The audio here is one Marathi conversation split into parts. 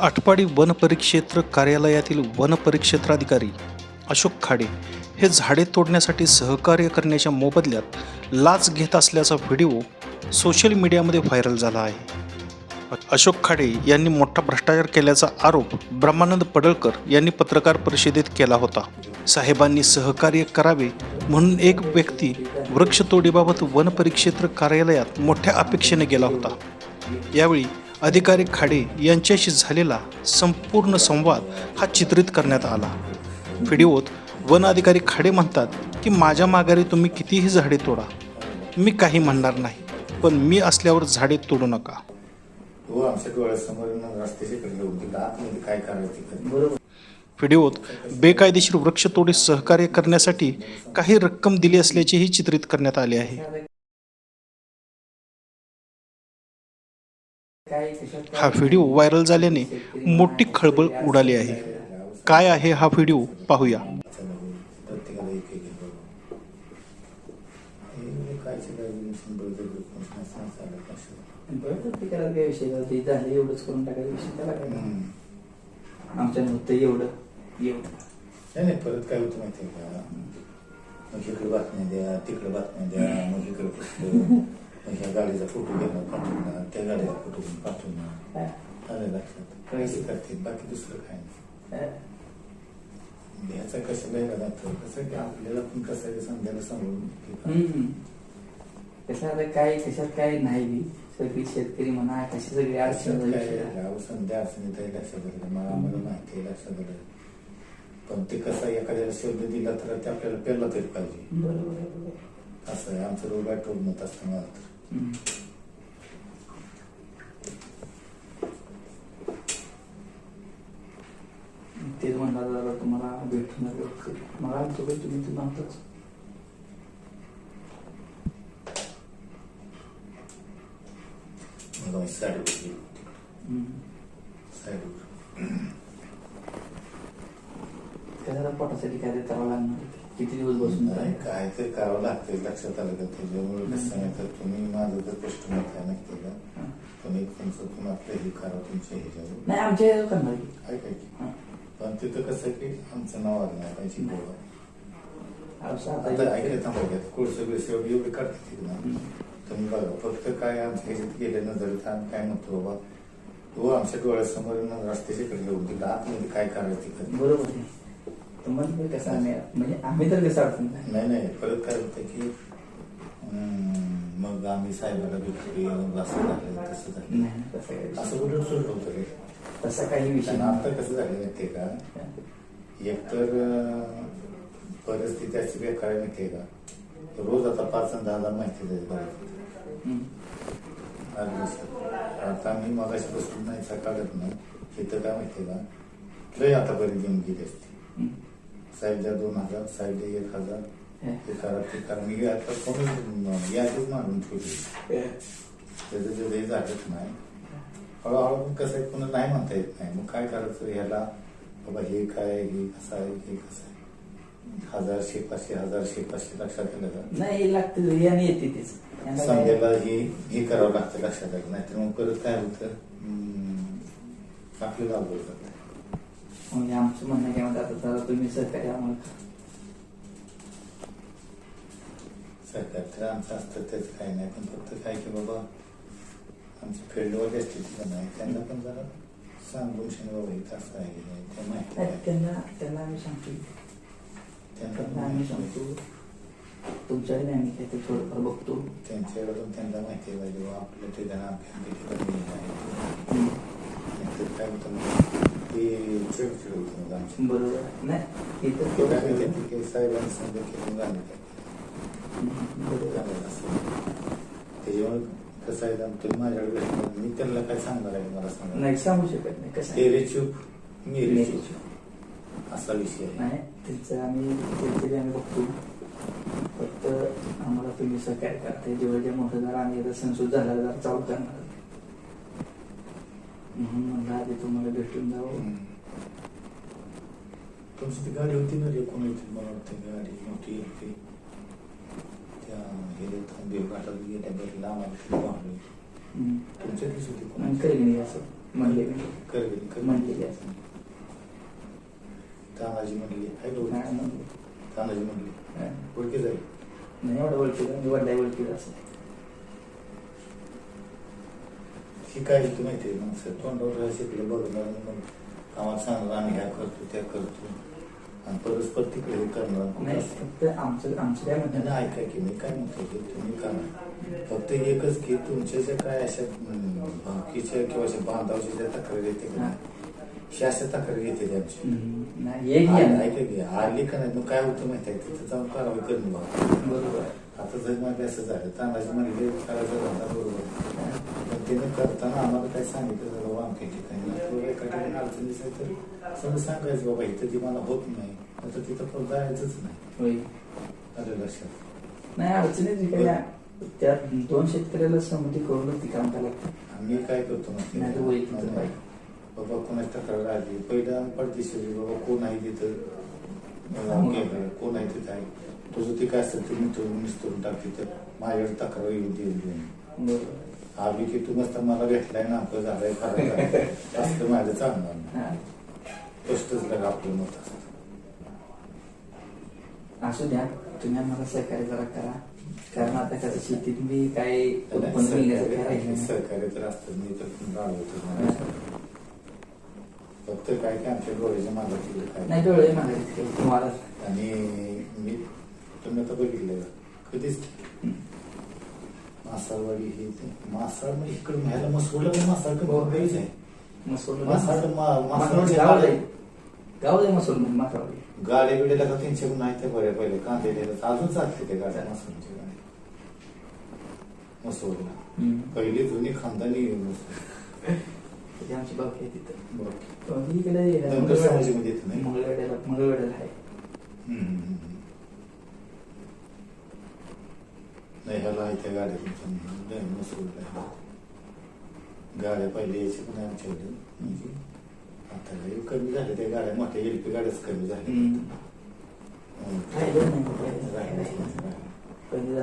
आटपाडी वन परिक्षेत्र कार्यालयातील वन परिक्षेत्राधिकारी अशोक खाडे हे झाडे तोडण्यासाठी सहकार्य करण्याच्या मोबदल्यात लाच घेत असल्याचा व्हिडिओ सोशल मीडियामध्ये व्हायरल झाला आहे. अशोक खाडे यांनी मोठा भ्रष्टाचार केल्याचा आरोप ब्रह्मानंद पडळकर यांनी पत्रकार परिषदेत केला होता. साहेबांनी सहकार्य करावे म्हणून एक व्यक्ती वृक्षतोडीबाबत वन परिक्षेत्र कार्यालयात मोठ्या अपेक्षेने गेला होता. यावेळी अधिकारी खाडे यांच्याशी झालेला संपूर्ण संवाद हा चित्रित करण्यात आला. व्हिडिओत वन अधिकारी खाडे म्हणतात की माझ्या माघारी तुम्ही कितीही झाडे तोडा. मी काही म्हणणार नाही पण मी असल्यावर झाडे तोडू नका. बरोबर. व्हिडिओत बेकायदेशीर वृक्षतोडीस सहकार्य करण्यासाठी काही रक्कम दिली असल्याचेही चित्रित करण्यात आले आहे. हा व्हिडिओ व्हायरल झाल्याने मोठी खळबळ उडाली आहे. काय आहे हा व्हिडिओ पाहूया. काय बरं विषय एवढंच करून विषय आमच्या होतं एवढं नाही नाही परत काय होतं माहिती आहे का मग इकडे बातम्या द्या तिकडे बातम्या द्या मग इकडे ह्या गाडीचा फोटो घेणं पाठवणार त्या गाडीचा फोटो घेऊन पाठवणार हा. आलं लक्षात पैसे करते बाकी दुसरं काय नाही हा. ह्याचा कशाला हे राहतं कसं की आपल्याला पण कसं आहे समजायला. हम्म. कसं आता काय कशात काय नाही सगळी शेतकरी म्हणा कशी सगळी अडचण संध्या अडचणीत आहे लक्षात आलं मला आम्हाला माहिती आहे लक्षात आलं पण ते कसं एखाद्याला शब्द दिला तर ते आपल्याला पेरला तरी पाहिजे. असं आहे आमचं रोग आहे टोल मत असतं मला तर. तेच म्हणला दादा तुम्हाला भेटून व्यवस्थित मला आमचं काही तुम्ही तर नव्हतंच. त्या जरा पोटासाठी काय ते करावं लागणार किती दिवस बसून नाही? काय तर करावं लागतं लक्षात आलं का त्याच्यामुळे कसं आहे तर तुम्ही माझं तर स्पष्ट मत आहे आहे का हा. तुम्ही तुमचं तुम्ही आपलं हे करा तुमच्या ह्याच्यावर नाही आमच्या ह्याच्यावर करणार की. ऐका की. पण तिथं कसं की आमचं नाव आलं नाही पाहिजे बोला आता ऐकलं कोळसं एवढी काढते. तुम्ही बघा फक्त काय आमच्या ह्याच्यात गेले नजरेत आम्ही काय म्हणतो बाबा तो आमच्या डोळ्यासमोर रस्त्याच्या कडे येऊन तिला आतमध्ये काय करायचं ते. बरोबर तुम्हाला पण कसं आम्ही म्हणजे आम्ही तर कसं अडचण नाही. नाही नाही परत काय होतं की मग आम्ही साहेबाला भेटलो मग असं झालं तसं झालं नाही, तसं काही विषय असं कुठं सोडलं होतं रे? तसा काही विषय नाही. आता कसं झालं माहितीये का? एकतर अं, परिस्थिती अशी बेकार आहे माहितीये का? रोज आता पाच आणि दहा हजार माहिती द्यायची बरं हम्म. आज दिवसात. आता मी मगाशी बसून नाही सकाळत ना इथं काय माहितीये का? लय आतापर्यंत घेऊन गेली असते हम्म. साहेबच्या दोन हजार साहेबच्या एक हजार हे. ते करा ते करा. मी आता कोणी यादीच मारून ठेवली. त्याचं जे हे झालंच नाही. हळूहळू कसं आहे पुन्हा नाही म्हणता येत नाही. मग काय करायचं ह्याला? बाबा हे काय हे कसं आहे? हे कसं आहे? हजार शे पाचशे हजार शे पाचशे लक्षात आलं का? नाही लागते. याने येते तेच. संध्याला हे हे करावं लागतं लक्षात आलं. नाहीतर मग परत काय होतं? आपल्याला अवघड म्हणजे आमचं म्हणणं काय म्हणतात आता जरा तुम्ही सहकार्य आम्हाला करा. सरकार तर आमचं असतं त्याचं काही नाही. पण फक्त काय की बाबा आमची फील्डवाले असते तिथं नाही. त्यांना पण जरा सांगून शनी बाबा इथं असं आहे की नाही. ते माहिती नाही, आहे. त्यांना त्यांना आम्ही सांगतो. त्यांना त्यांना पण आम्ही माहिती आहे. सांगतो. तुमच्याकडे आम्ही काय ते थोडंफार बघतो. त्यांच्याकडून त्यांना माहिती आहे. पाहिजे बाबा आपलं ते त्यांना अभ्यास ठिकाणी आहे. हम्म. नाहीतर काय होतं मग ते होतं आमची. बरोबर. नाही इथं ते थोडं- की साहेबांनी सांगितलं की असं. त्याच्यामुळे कसं आहे माझ्याकडे मी त्यांना काय सांगणार आहे मला सांगा. नाही सांगू शकत नाही. कसं आहे? असा विषय आहे. नाही त्यांचं आम्ही त्यांचे आम्ही बघतो. फक्त आम्हाला तुम्ही सहकार्य करते जेवढे जे मोठं जरा आम्ही आता संसूद झाला जरा चालू करणार. म्हणून म्हणलं आधी तुम्हाला भेटून जावं. तुमची ती गाडी होती ना रे कोण होती? मला वाटतं गाडी मोठी होती त्या गेले थांबे घाटात गेल्या बरं लांब आली. तुमच्या दिवशी होती कोण? मी असं म्हणले. करवीन म्हणलेली असं. तानाजी म्हणली आहे ओळखी? म्हणले. तानाजी म्हणली. ओळखी जाईल नाही एवढं ओळखीचं मी वडला ओळखीचं असं. ही काय होती माहिती आहे मग तोंडावर शिकलं बघणार मग आम्हाला सांगणार आम्ही ह्या करतो त्या करतो आणि परस्पर तिकडे हे करणार नाही फक्त आमचं आमचं काय म्हणणं त्यांना ऐका की मी काय म्हणतो की तुम्ही करा फक्त एकच की तुमच्या ज्या काय अशा हम्म, भावकीच्या किंवा अशा बांधावच्या ज्या तक्रारी येते का नाही, अशा तक्रारी येते त्यांची हम्म, नाही एक घ्या ऐका की आली का नाही मग काय होतं माहिती आहे तिथं जाऊन कारवाई करणं बघा बरोबर. आता जर माझे असं झालं तानाजी म्हणले करायचा धंदा बरोबर त्याने करताना आम्हाला काय सांगितलं झालं वामक्या ठिकाणी एका ठिकाणी अडचण दिसली तर सगळं सांगायचं बाबा इथं ती मला होत नाही. आता तिथं पण जायचंच नाही. आलं लक्षात. नाही अडचणी आहे, त्या दोन शेतकऱ्याला संमती करूनच ती काम लागतं आम्ही काय करतो पाहिजे. बाबा कोणाची तक्रार आली? पहिलं आम्ही पडदेशी बाबा कोण आहे तिथं? कोण आहे तिथं? आहे तुझं ते काय असेल ते मिटवून निस्तरून टाक तिथं माझ्याकडे तक्रार येऊ दे आली की तू मस्त मला भेटलाय ना आपलं झालंय खरं असलं माझं चांगलं नाही. हा. स्पष्टच लग आपलं मत असतं असू द्या तुम्ही आम्हाला सहकार्य जरा करा कारण आता कसं शेतीत मी काय उत्पन्न मिळण्याचं काय राहिलं नाही. सहकार्य तर असतं मी तर राबवतो नाही. फक्त काय काय आमच्या डोळ्याच्या मागे तिकडे नाही काय डोळे मागायचे तुम्हाला आणि मी तुम्ही आता बघितलं कधीच मासाळवाडी हे ते मासाळ म्हणजे इकडे ह्याला मसरूला पण मासाळ. काहीच आहे. मसूर मासाळ मा- मासावडी मासाळच्या गाव आहे. गाव आहे मसूर मासावडी गाड्या बिड्याला का त्यांच्याकडून नाही त्या बऱ्या पहिले. कांदे अजून चालते त्या गाड्या मासाळच्या गाड्या मसोडला पहिली जुनी खानदानी ते आमची बाकी आहे तिथं. ही इकडे? मंगळवेड्याला मंगळवेड्याला आहे हम्म, हम्म, हम्म. नाही ह्याला त्या गाड्या तुमच्या मसूरला गाड्या पहिले यायच्या पण म्हणजे आता कमी झाल्या त्या गाड्या मोठ्या एलपी गाड्याच कमी झाल्या नाही पहिले.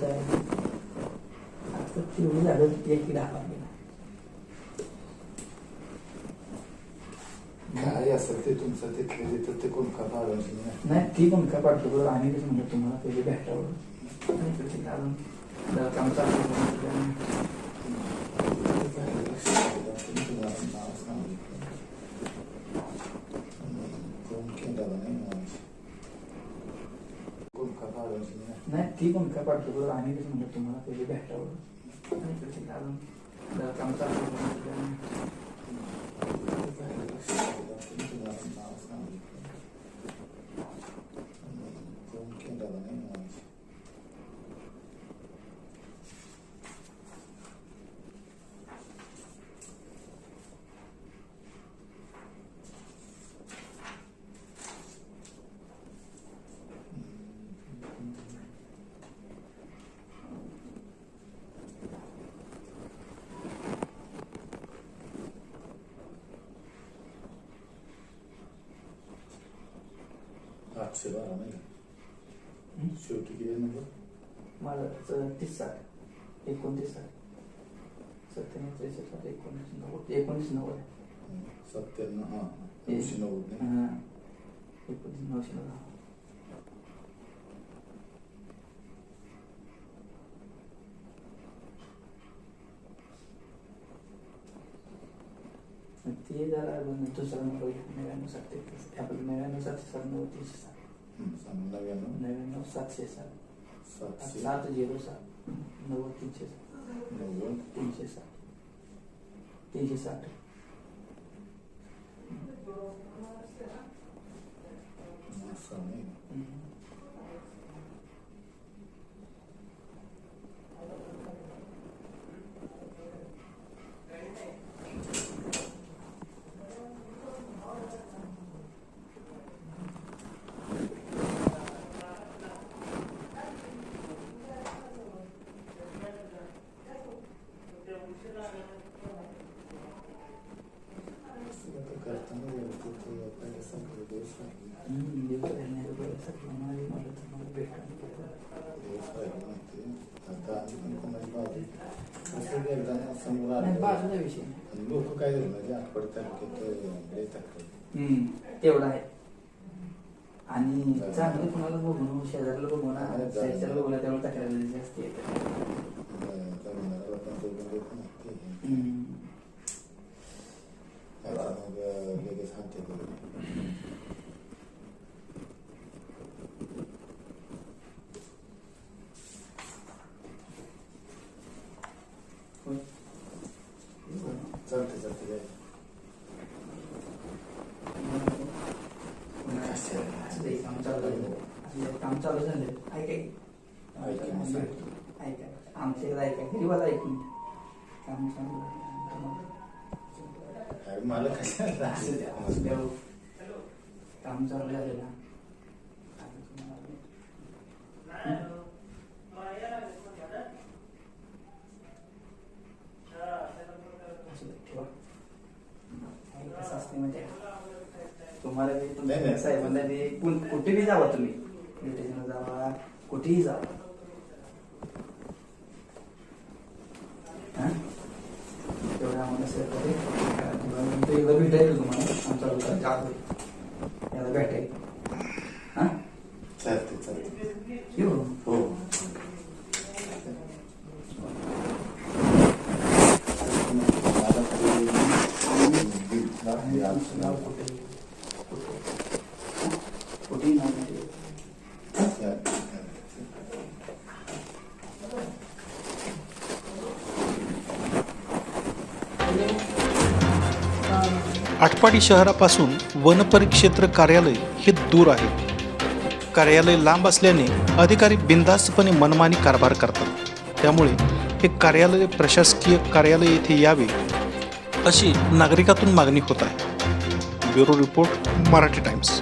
काय आता तेवढी झालं एक की दहा काय असेल ते तुमचं तिथले तिथं ते कोण का पाडून नाही ती पण का पाठवतो बरोबर आम्ही तेच म्हणलं तुम्हाला पहिले भेटावं. आणि इकडे अजून जरा काम चालू. नाही ती पण का पाठवतो बरोबर आम्ही तेच म्हणलं तुम्हाला पहिले भेटावं. आणि इकडे अजून जरा काम चालू आहे. आठशे बारा नाही हं? शेवटी किती नंबर माझं तीस साठ एकोणतीस साठ सत्त्याण्णव त्रेसष्ट साठ एकोणीस नव्वद एकोणीस नव्वद सत्त्याण्णव हा नऊशे नव्वद नाही हा. एकोणीस नऊशे नव्वद ते जरा दुसरा नंबर नव्याण्णव सात तेहतीस आपलं नव्याण्णव सातशे सात नव्वद నవీన్ సత్ చేశాను. నాతో జీరో సార్ నువ్వు టీచ్ చేశాను టీచ్ చేశాను టీచ్ చేశాను बाजूचा विषय. लोक काय झालं म्हणजे आठवड तालुक्यात तेवढा आहे आणि चांगलं कुणाला बघून शेजारला बघून शेजारला बघून त्यामुळे तक्रार जास्त येते जमिनीला पण ते पण देत नाही ते. हम्म. आता मग लगेच हाते करून होय. चालते चालते काय असं ते काम चालू झालं. असं ते काम चालू झालं ऐका की. ऐका मग सांग. ऐका आमच्या इकडे ऐका गरीबाला ऐकून काम चालू झालं. अरे मला कशाला असं द्या, द्या. काम चालू ना? आहे का? तुम्हाला. साहेबांना कुण- कुठेही जावा तुम्ही. ब्युटिशियनला जावा कुठेही जावा. तेवढ्या आम्हाला सहकार्य करा. नंतर एकदा तुम्हाला आमचा लोकांना जातो याला भेटायचं हां चालते चालते येऊ हो मला कुठे आटपाडी शहरापासून वनपरिक्षेत्र कार्यालय हे दूर आहे. कार्यालय लांब असल्याने अधिकारी बिनधास्तपणे मनमानी कारभार करतात. त्यामुळे हे कार्यालय प्रशासकीय कार्यालय येथे यावे अशी नागरिकातून मागणी होत आहे. Bureau report Marathi times.